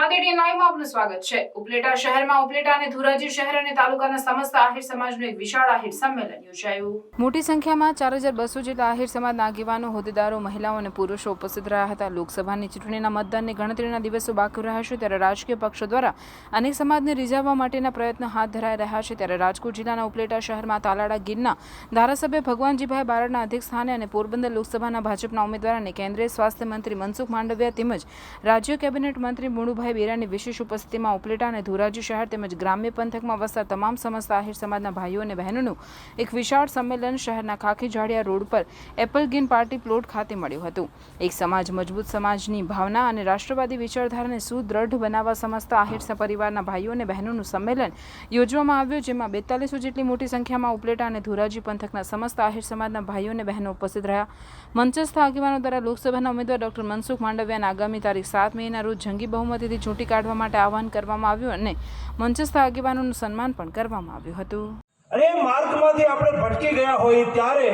ગુજરાત લાઈવમાં આપનું સ્વાગત છે. ઉપલેટા શહેરમાં ઉપલેટા અને ધોરાજી શહેર અને તાલુકાના સમસ્ત આહિર સમાજનું એક વિશાળ આહિર સંમેલન યોજાયું. મોટી સંખ્યામાં ચાર હજાર બસો જેટલા આહિર સમાજના આગેવાનો, હોદ્દેદારો, મહિલાઓ અને પુરુષો ઉપસ્થિત રહ્યા હતા. લોકસભાની ચૂંટણીના મતદાનની ગણતરીના દિવસો બાકી રહ્યા છે ત્યારે રાજકીય પક્ષો દ્વારા અનેક સમાજને રીઝવવા માટેના પ્રયત્નો હાથ ધરાઈ રહ્યા છે. ત્યારે રાજકોટ જિલ્લાના ઉપલેટા શહેરમાં તાલાડા ગીરના ધારાસભ્ય ભગવાનજીભાઈ બારડના અધ્યક્ષ સ્થાને અને પોરબંદર લોકસભાના ભાજપના ઉમેદવાર અને કેન્દ્રીય સ્વાસ્થ્ય મંત્રી મનસુખ માંડવિયા તેમજ રાજ્ય કેબિનેટ મંત્રી મુળુભાઈ બેરાની વિશેષ ઉપસ્થિતિમાં ઉપલેટા અને ધોરાજી શહેર તેમજ ગ્રામ્ય પંથકમાં વસતા તમામ સમસ્ત આહિર સમાજના ભાઈઓ અને બહેનોનું એક વિશાળ સંમેલન શહેરના ખાખી જાડિયા રોડ પર એપલગીન પાર્ટી પ્લોટ ખાતે મળ્યું હતું. એક સમાજ મજબૂત સમાજની ભાવના અને રાષ્ટ્રવાદી વિચારધારાને સુદૃઢ બનાવવા સમસ્ત આહિર પરિવારના ભાઈઓ અને બહેનોનું સંમેલન યોજવામાં આવ્યું, જેમાં બેતાલીસો જેટલી મોટી સંખ્યામાં ઉપલેટા અને ધોરાજી પંથકના સમસ્ત આહિર સમાજના ભાઈઓ અને બહેનો ઉપસ્થિત રહ્યા. મંચસ્થ આગેવાનો દ્વારા લોકસભાના ઉમેદવાર ડોક્ટર મનસુખ માંડવિયાને આગામી તારીખ સાત મેના રોજ જંગી બહુમતીથી ચૂંટી કાઢવા માટે આહવાન કરવામાં આવ્યું અને મંચસ્થ આગેવાનોનું સન્માન પણ કરવામાં આવ્યું હતું. અને માર્ગમાંથી આપણે ભટકી ગયા હોઈએ ત્યારે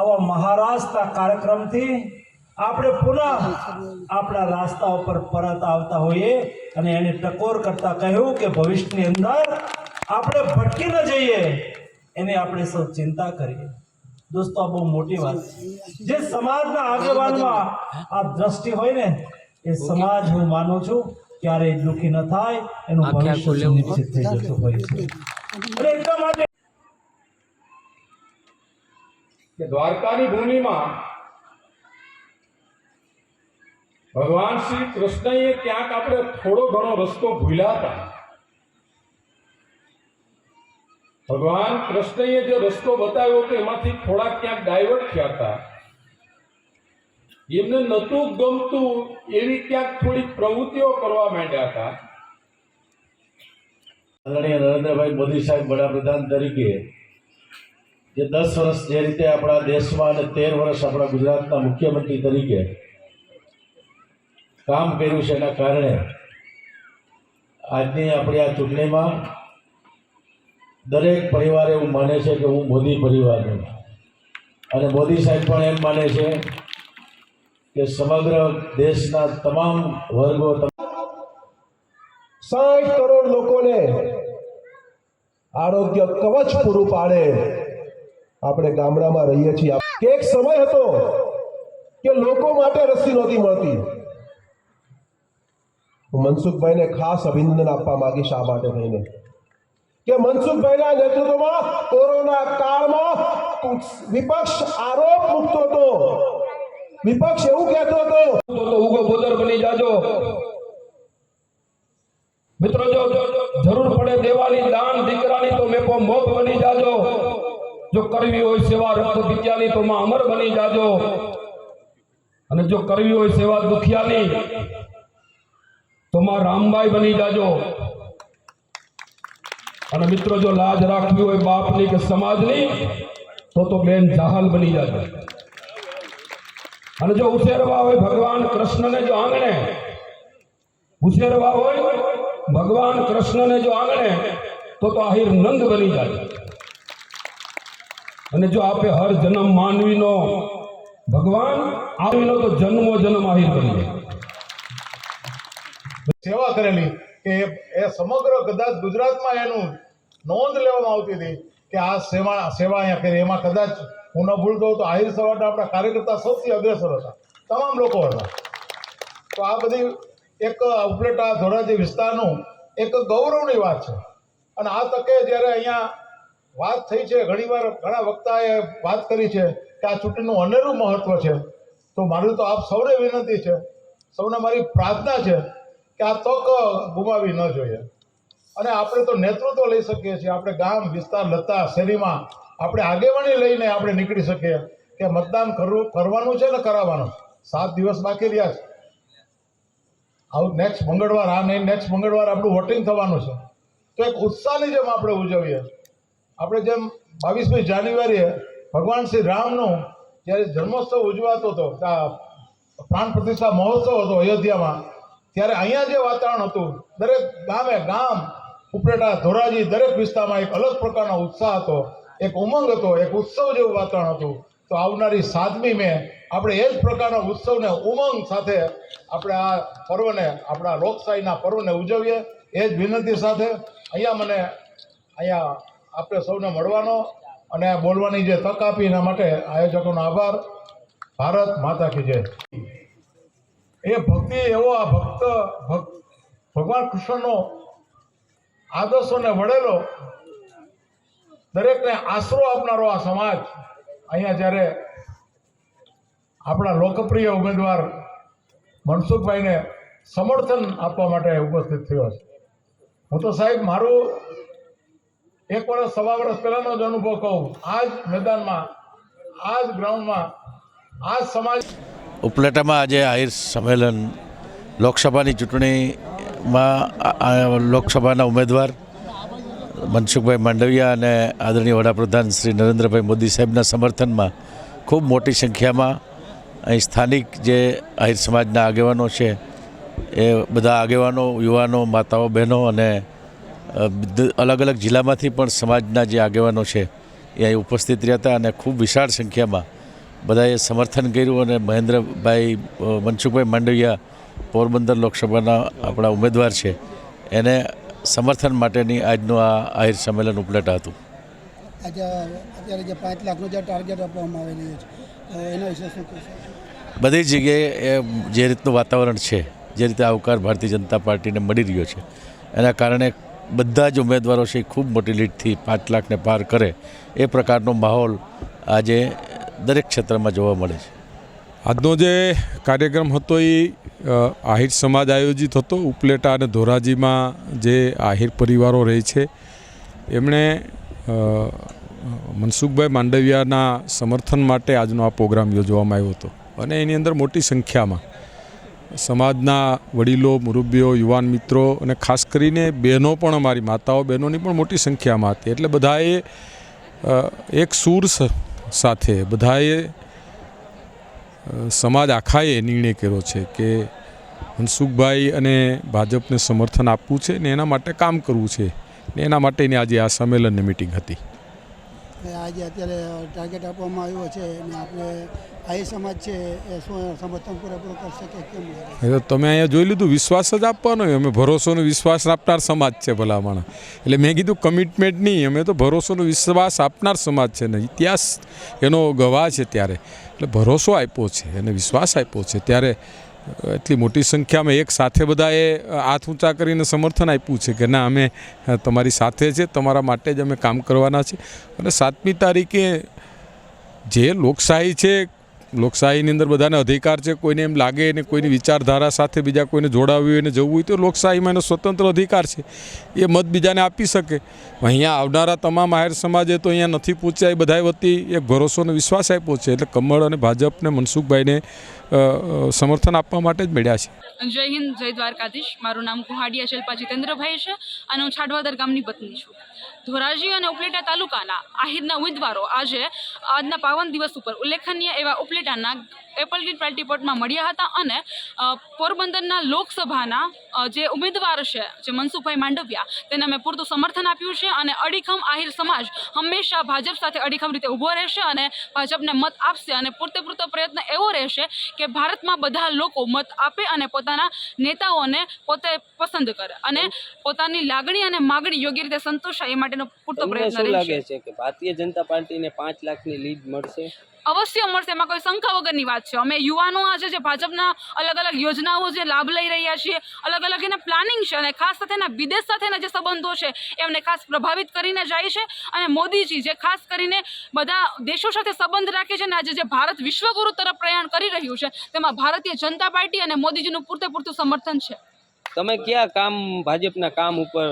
આવા મહારાષ્ટ્રના કાર્યક્રમથી આપણે પુનઃ આપણા રાસ્તા ઉપર પરત આવતા હોઈએ અને એને ટકોર કરતા કહ્યું કે ભવિષ્યની અંદર આપણે ભટકી ન જઈએ, એને આપણે સૌ ચિંતા કરીએ. દોસ્તો, આ બહુ મોટી વાત જે સમાજના આગેવાનમાં આ દ્રષ્ટિ હોય ને, એ સમાજ હું માનું છું. ક્યારેય દુઃખી ન થાય એનું ભવિષ્ય સુનિશ્ચિત થઈ જતું હોય છે એટલા માટે દ્વારકાની ભૂમિમાં ભગવાન શ્રી કૃષ્ણએ ક્યાંક આપણે થોડો ઘણો રસ્તો ભૂલ્યા હતા. ભગવાન કૃષ્ણએ જે રસ્તો બતાવ્યો હતો એમાંથી થોડાક ક્યાંક ડાયવર્ટ થયા હતા. એમને નહોતું ગમતું એવી ક્યાંક થોડીક પ્રવૃત્તિઓ કરવા માંડ્યા હતા. આદરણીય નરેન્દ્રભાઈ મોદી સાહેબ વડાપ્રધાન તરીકે, જે દસ વર્ષ જે રીતે આપણા દેશમાં અને તેર વર્ષ આપણા ગુજરાતના મુખ્યમંત્રી તરીકે કામ કર્યું છે એના કારણે આજની આપણી આ ચૂંટણીમાં દરેક પરિવાર એવું માને છે કે હું મોદી પરિવારનો અને મોદી સાહેબ પણ એમ માને છે કે સમગ્ર દેશના તમામ વર્ગો સાઠ કરોડ લોકોને આરોગ્ય કવચ પૂરું પાડે. આપણે ગામડામાં રહીએ છીએ. એક સમય હતો કે લોકો માટે રસી નહોતી મળતી. હું મનસુખભાઈને ખાસ અભિનંદન આપવા માંગીશ આ માટે થઈને. કે મનસુખભાઈના નેતૃત્વમાં કોરોના કાળમાં વિપક્ષ આરોપ મૂકતો હતો. વિપક્ષ એવું કહેતો હતો. તો ઉગો બોદર બની જાજો. મિત્રો, જો જરૂર પડે દેવાની દાન દીકરાની તો મેપો મોપ બની જાજો. જો કરવી હોય સેવા રક્ત વિદ્યાની તો માં અમર બની જાજો. અને જો કરવી હોય સેવા દુખિયાની તો માં રામબાઈ બની જાજો. અને મિત્રો, જો લાજ રાખવી હોય બાપની કે સમાજની, તો તો બેન જહાલ બની જાજો. અને જો ઉછેરવા હોય, ભગવાન કૃષ્ણને જો આંગણે. ઉછેરવા હોય, ભગવાન કૃષ્ણને જો આંગણે, તો તો આહિર નંદ બની જાય. અને જો આપે હર જન્મ માનવીનો, ભગવાન આવીનો તો જન્મો જન્મ આહિર બની જાય. સેવા કરેલી કે એ- સમગ્ર કદાચ ગુજરાતમાં એનું નોંધ લેવામાં આવતી હતી કે આ સેવા સેવા અહીંયા કરી. એમાં કદાચ હું ન ભૂલતો તો આહિર સમાજના આપણા કાર્યકર્તા સૌથી અગ્રેસર હતા. તમામ લોકો હતા. તો આ બધી એક ઉપલેટા ધોરાજી વિસ્તારનું એક ગૌરવની વાત છે. અને આ તકે જ્યારે અહીંયા વાત થઈ છે ઘણીવાર ઘણા વક્તાએ વાત કરી છે કે આ ચૂંટણીનું અનેરું મહત્વ છે, તો મારું તો આપ સૌને વિનંતી છે, સૌને મારી પ્રાર્થના છે કે આ તક ગુમાવી ન જોઈએ. અને આપણે તો નેતૃત્વ લઈ શકીએ છીએ. આપણે ગામ, વિસ્તાર, લતા, શેરીમાં આપણે આગેવાની લઈને આપણે નીકળી શકીએ. કે મતદાન કરવું, કરવાનું છે ને કરાવવાનું? સાત દિવસ બાકી રહ્યા છે. આવું નેક્સ્ટ મંગળવાર, આ નહીં નેક્સ્ટ મંગળવાર આપણું વોટિંગ થવાનું છે. તો એક ઉત્સાહની જેમ આપણે ઉજવીએ. આપણે જેમ બાવીસમી જાન્યુઆરીએ ભગવાન શ્રી રામનું જ્યારે જન્મોત્સવ ઉજવાતો હતો પ્રાણ પ્રતિષ્ઠા મહોત્સવ હતો અયોધ્યામાં, ત્યારે અહીંયા જે વાતાવરણ હતું, દરેક ગામે ગામ ઉપરેટા ધોરાજી, દરેક વિસ્તારમાં એક અલગ પ્રકારનો ઉત્સાહ હતો. એક ઉમંગ હતો, એક ઉત્સવ જેવું વાતાવરણ હતું. તો આવનારી સાતમી મે આપણે એ જ પ્રકારના ઉત્સવને ઉમંગ સાથે આપણે આ પર્વને, આપણા લોકશાહીના પર્વને ઉજવીએ. એ જ વિનંતી સાથે અહીંયા મને અહીંયા આપણે સૌને મળવાનો અને બોલવાની જે તક આપી એના માટે આયોજકોનો આભાર. ભારત માતા કી જય. એ ભક્તિ, એવો આ ભક્ત ભગવાન કૃષ્ણનો આદર્શોને વડેલો દરેકને આશરો આપનારો આ સમાજ અહીંયા જ્યારે આપણા લોકપ્રિય ઉમેદવાર મનસુખભાઈને સમર્થન આપવા માટે ઉપસ્થિત થયો છે. હું તો સાહેબ મારું એક વર્ષ, સવા વર્ષ પહેલાંનો જ અનુભવ કહું. આ જ મેદાનમાં આ જ ગ્રાઉન્ડમાં આ જ સમાજ ઉપલેટામાં આજે આહિર સંમેલન, લોકસભાની ચૂંટણીમાં લોકસભાના ઉમેદવાર મનસુખભાઈ માંડવિયા અને આદરણીય વડાપ્રધાન શ્રી નરેન્દ્રભાઈ મોદી સાહેબના સમર્થનમાં ખૂબ મોટી સંખ્યામાં અહીં સ્થાનિક જે આહિર સમાજના આગેવાનો છે, એ બધા આગેવાનો, યુવાનો, માતાઓ, બહેનો અને અલગ અલગ જિલ્લામાંથી પણ સમાજના જે આગેવાનો છે, એ અહીં ઉપસ્થિત રહ્યા હતા અને ખૂબ વિશાળ સંખ્યામાં બધાએ સમર્થન કર્યું અને મહેન્દ્રભાઈ મનસુખભાઈ માંડવિયા પોરબંદર લોકસભાના આપણા ઉમેદવાર છે. એને સમર્થન માટેની આજનું આ આહિર સંમેલન ઉપલેટા હતું. આજે અત્યારે જે પાંચ લાખનો જે ટાર્ગેટ આપવામાં આવેલી છે એના વિશે શું કહેશો? બધી જગ્યાએ એ જે રીતનું વાતાવરણ છે જે રીતે આવકાર ભારતીય જનતા પાર્ટીને મળી રહ્યો છે એના કારણે બધા જ ઉમેદવારો છે એ ખૂબ મોટી લીડથી પાંચ લાખને પાર કરે એ પ્રકારનો માહોલ આજે દરેક ક્ષેત્રમાં જોવા મળે છે. આજનો જે કાર્યક્રમ હતો એ આહિર સમાજ આયોજિત હતો. ઉપલેટા અને ધોરાજીમાં જે આહિર પરિવારો રહે છે, એમણે મનસુખભાઈ માંડવિયાના સમર્થન માટે આજનો આ પ્રોગ્રામ યોજવામાં આવ્યો હતો. અને એની અંદર મોટી સંખ્યામાં સમાજના વડીલો મુરબ્બીઓ યુવાન મિત્રો અને ખાસ કરીને બહેનો પણ અમારી માતાઓ બહેનોની પણ મોટી સંખ્યામાં હતી. એટલે બધાએ એક સૂર સાથે બધાએ સમાજ આખાએ નિર્ણય કર્યો છે કે મનસુખભાઈ અને ભાજપને સમર્થન આપવું છે ને એના માટે કામ કરવું છે ને એના માટેની આજે આ સંમેલનની મિટિંગ હતી. કે આજે અત્યારે ટાર્ગેટ આપવામાં આવ્યો છે અને આપણે આઈ સમાજ છે એ શું સમર્થન પૂરેપૂરું કરશે કે કેમ એટલે તમે અહીંયા જોઈ લીધું, વિશ્વાસ જ આપવાનો અમે ભરોસોનો વિશ્વાસ આપનાર સમાજ છે ભલામણ. એટલે મેં કીધું કમિટમેન્ટ નહીં, અમે તો ભરોસોનો વિશ્વાસ આપનાર સમાજ છે ને, ઇતિહાસ એનો ગવાહ છે ત્યારે. એટલે ભરોસો આપ્યો છે અને વિશ્વાસ આપ્યો છે. ત્યારે એટલી મોટી સંખ્યામાં એક સાથે બધાએ હાથ ઊંચા કરીને સમર્થન આપ્યું છે કે ના, અમે તમારી સાથે છે, તમારા માટે જ અમે કામ કરવાના છે અને સાતમી તારીખે જે લોકશાહી છે લોકશાહીની અંદર બધાને અધિકાર છે, કોઈને એમ લાગે ને કોઈની વિચારધારા સાથે બીજા કોઈને જોડાવવી હોય અને જવું હોય તો લોકશાહીમાં એનો સ્વતંત્ર અધિકાર છે. એ મત બીજાને આપી શકે. અહીંયા આવનારા તમામ આહિર સમાજે તો અહીંયા નથી પૂછ્યા એ બધાએ વતી એક ભરોસો અને વિશ્વાસ આપ્યો છે. એટલે કમળ અને ભાજપને મનસુખભાઈને સમર્થન આપવા માટે જ મળ્યા છે. જય હિન્દ, જય દ્વારકાધીશ. મારું નામ કુહાડિયા શિલ્પા જીતેન્દ્રભાઈ છે અને હું છાડવાદર ગામની પત્ની છું. ધોરાજી અને ઉપલેટા તાલુકાના આહિરના ઉમેદવારો આજે આજના પાવન દિવસ ઉપર ઉલ્લેખનીય એવા ઉપલેટાના એપલ ગીટ પેલ્ટીપોર્ટમાં મળ્યા હતા અને પોરબંદરના લોકસભાના જે ઉમેદવાર છે જે મનસુખભાઈ માંડવિયા તેને અમે પૂરતું સમર્થન આપ્યું છે અને અડીખમ આહિર સમાજ હંમેશા ભાજપ સાથે અડીખમ રીતે ઊભો રહેશે અને ભાજપને મત આપશે અને પૂરતે પૂરતો પ્રયત્ન એવો રહેશે કે ભારતમાં બધા લોકો મત આપે અને પોતાના નેતાઓને પોતે પસંદ કરે અને પોતાની લાગણી અને માગણી યોગ્ય રીતે સંતોષાય એ માટેનો પૂરતો પ્રયત્ન લાગે છે કે ભારતીય જનતા પાર્ટીને પાંચ લાખની લીડ મળશે? અવશ્ય મળશે. એમાં કોઈ શંકા વગરની વાત છે. અમે યુવાનો આજે જે ભાજપના અલગ અલગ યોજનાઓ જે લાભ લઈ રહ્યા છીએ, અલગ અલગ એના પ્લાનિંગ છે અને ખાસ સાથે એના વિદેશ સાથેના જે સંબંધો છે એમને ખાસ પ્રભાવિત કરીને જાય છે. અને મોદીજી જે ખાસ કરીને બધા દેશો સાથે સંબંધ રાખે છે અને આજે જે ભારત વિશ્વગુરુ તરફ પ્રયાણ કરી રહ્યું છે, તેમાં ભારતીય જનતા પાર્ટી અને મોદીજીનું પૂરતે પૂરતું સમર્થન છે. તમે કયા કામ ભાજપના કામ ઉપર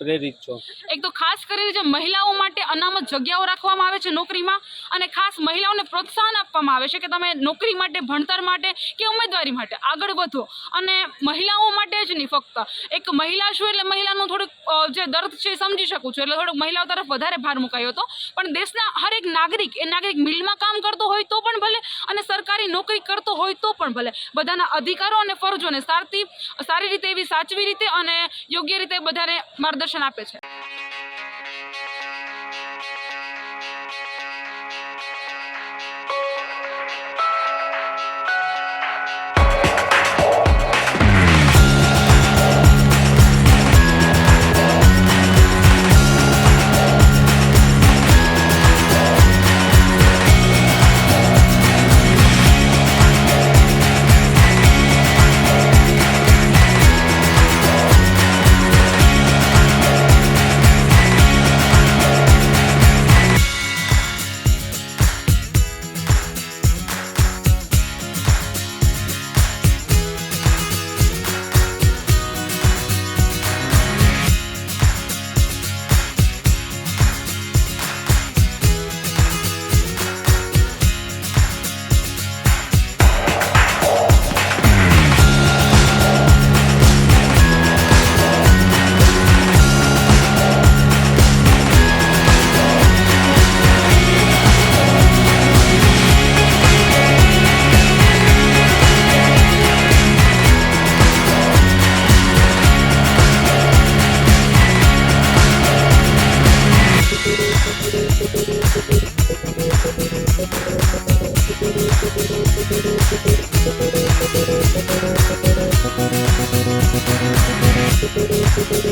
પ્રેરિત છો? એક તો ખાસ કરીને જે મહિલાઓ માટે અનામત જગ્યાઓ રાખવામાં આવે છે નોકરીમાં અને ખાસ મહિલાઓને પ્રોત્સાહન આપવામાં આવે છે કે તમે નોકરી માટે ભણતર માટે કે ઉમેદવારી માટે આગળ વધો. અને મહિલાઓ માટે જ નહીં ફક્ત. એક મહિલા છું એટલે મહિલાનું થોડુંક જે દર્દ છે એ સમજી શકું છું. એટલે થોડુંક મહિલાઓ તરફ વધારે ભાર મુકાયો હતો. પણ દેશના હરેક નાગરિક એ નાગરિક મિલમાં કામ કરતો હોય તો પણ ભલે અને સરકારી નોકરી કરતો હોય તો પણ ભલે. બધાના અધિકારો અને ફરજોને સારતી સારી રીતે એવી સાચવી રીતે અને યોગ્ય રીતે બધાને માર્ગદર્શન આપે છે. Thank you.